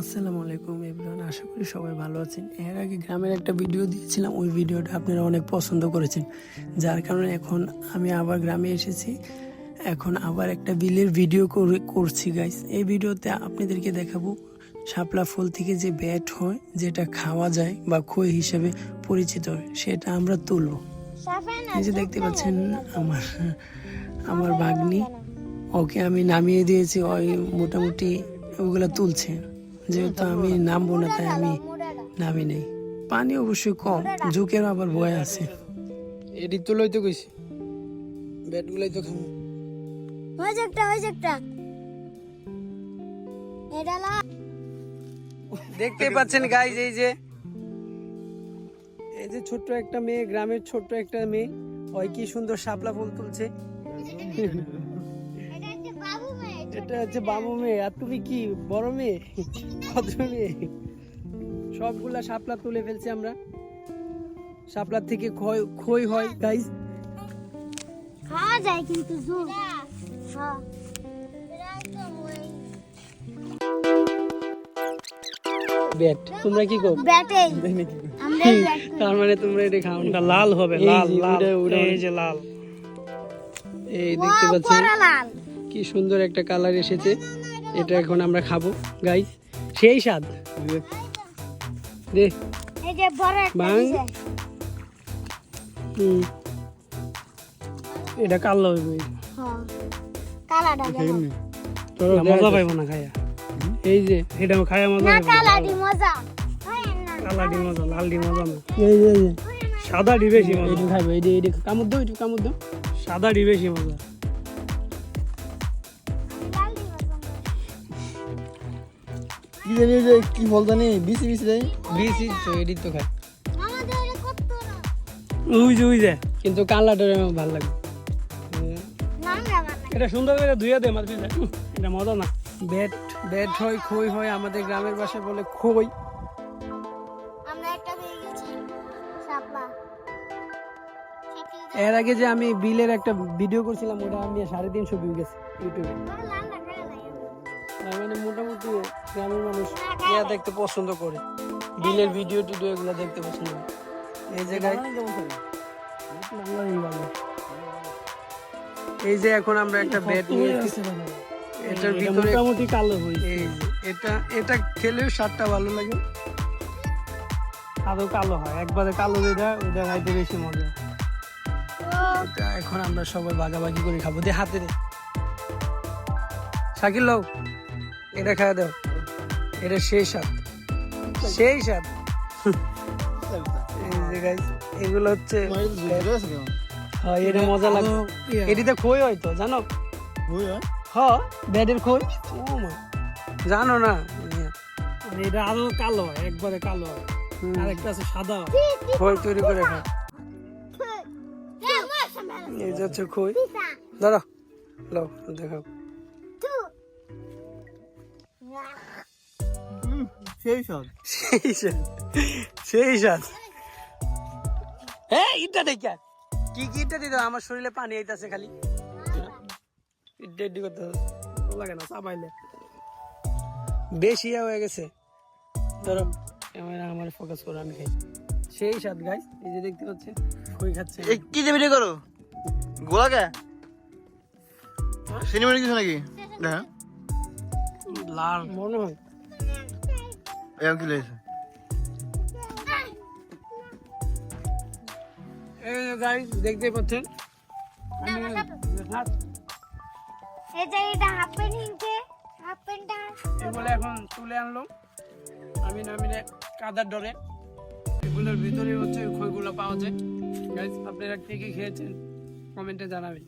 আসসালামু আলাইকুম এভরিওয়ান আশা করি সবাই ভালো আছেন। এর আগে গ্রামের একটা ভিডিও দিয়েছিলাম ওই ভিডিওটা আপনারা অনেক পছন্দ করেছেন। যার কারণে এখন আমি আবার গ্রামে এসেছি। এখন আবার একটা বিলের ভিডিও করে করছি গাইস এই ভিডিওতে আপনাদেরকে দেখাবো শাপলা ফুল থেকে যে ব্যাট হয় যেটা খাওয়া যায় বা খই হিসেবে পরিচিত হয় সেটা আমরা তুলব। এই যে দেখতে পাচ্ছেন আমার আমার ভাগ্নি ওকে আমি নামিয়ে দিয়েছি ওই মোটামুটি ওগুলো তুলছে। যেহেতু আমি নামবো না তাই আমি নামি নেই। পানি অবশ্যই কম ঝুঁকের আবার ভয় আছে। এডি তো লইতে কইছি। ব্যাট গুলাই তো খামু। হয়েছে একটা হয়েছে একটা। এটা লা দেখতে পাচ্ছেন গাইজ এই যে এই যে ছোট্ট একটা মেয়ে গ্রামের ছোট্ট একটা মেয়ে। ওই কি সুন্দর শাপলা ফুল তুলছে। এটা হচ্ছে বাবু মেয়ে আর তুমি কি বড় মেয়ে? ভদ্র মেয়ে? সবগুলা শাপলা তুলে ফেলছি আমরা। শাপলার থেকে খই খই হয় গাইজ খাওয়া যায় কিন্তু জোর। হ্যাঁ। ব্যাট তোমরা কি কর? ব্যাটে। তার মানে তোমরা এটা খাও। না লাল হবে লাল লাল। এই যে লাল। এই দেখতে পাচ্ছেন? করা লাল। কি সুন্দর একটা কালার এসেছে। এটা এখন আমরা খাব। গাইজ সেই স্বাদ। দে। এই যে বাং। এটা কালো হইব হ্যাঁ। মজা পাইবো না খাইয়া এই যে এটা খাইয়া মজা। কালাডি মজা। না কালা ডি মজা লাল ডি মজা না। এই যে সাদা ডি বেশি মজা। এইটা খাইবো এইটা এইটা কামড় দাও একটু কামড় দাও। সাদা ডি বেশি মজা। কি জানি যে কি বল জানি? বিসি বিসি দেয় বিসি তো এডি তো উই যে উই যে। কিন্তু কালারটা আমার ভালো লাগে। এটা সুন্দর করে দে এটা মজা না। ব্যাট ব্যাট হয় খই হয় আমাদের গ্রামের ভাষায় বলে খই। আমরা একটা পেয়ে গেছি। শাপলা এর আগে যে আমি বিলের একটা ভিডিও করছিলাম ওটা আমি সাড়ে তিনশো ভিউ গেছে ইউটিউবে। খায় মানে মোটামুটি গ্রামের মানুষ। ইয়া দেখতে পছন্দ করে। বিলের ভিডিও টিডিও এগুলো দেখতে পছন্দ করে। এই জায়গায় এই যে এখন আমরা একটা ব্যাট নিয়ে এটার এটা ভিতরে মোটামুটি কালো যে এটা এটা খেলেও স্বাদটা ভালো লাগে। আদৌ কালো হয়? একবারে কালো যেটা ওইটা খাইতে বেশি মজা। এটা এখন আমরা সবাই ভাগাভাগি করে খাব। দে হাতে দে। শাকিল লও এটা খাওয়া দাও। এটা সেই স্বাদ। সেই স্বাদ। এগুলো হচ্ছে হ্যাঁ, এটা মজা লাগে এটিতে খই হয় তো জানো? হ ব্যাডের খই। জানো না? এটা আরও কালো হয় একবারে কালো হয়। আর একটা আছে সাদা। হয়। খই তৈরি করে খায় এই যে হচ্ছে খই। দাঁড়া লও দেখাও। সেই সব। সেই সেই হ্যাঁ ইটা দেখে কি কি ইটা দিতে আমার শরীরে পানি আইতাছে খালি। করতে। লাগে না বেশি ইয়া হয়ে গেছে। ধরো ক্যামেরা আমার ফোকাস করে আমি খাই। সেই স্বাদ গাই এই যে দেখতে পাচ্ছেন কই খাচ্ছে। এই কি যে ভিডিও করো? গোলাকে সিনেমা কিছু নাকি? দেখা। লাল। মনে হয়। এরকম কি লেগেছে? এই গাইস দেখতে পাচ্ছেন? এই যে এটা হাফ প্যান্ট হিনছে হাফ প্যান্টটা এগুলো এখন তুলে আনলো। আমি নামিনে কাদার ডরে। এগুলোর ভিতরে হচ্ছে খইগুলো পাওয়া যায়। গাইস আপনারা কে কে খেয়েছেন? কমেন্টে জানাবেন।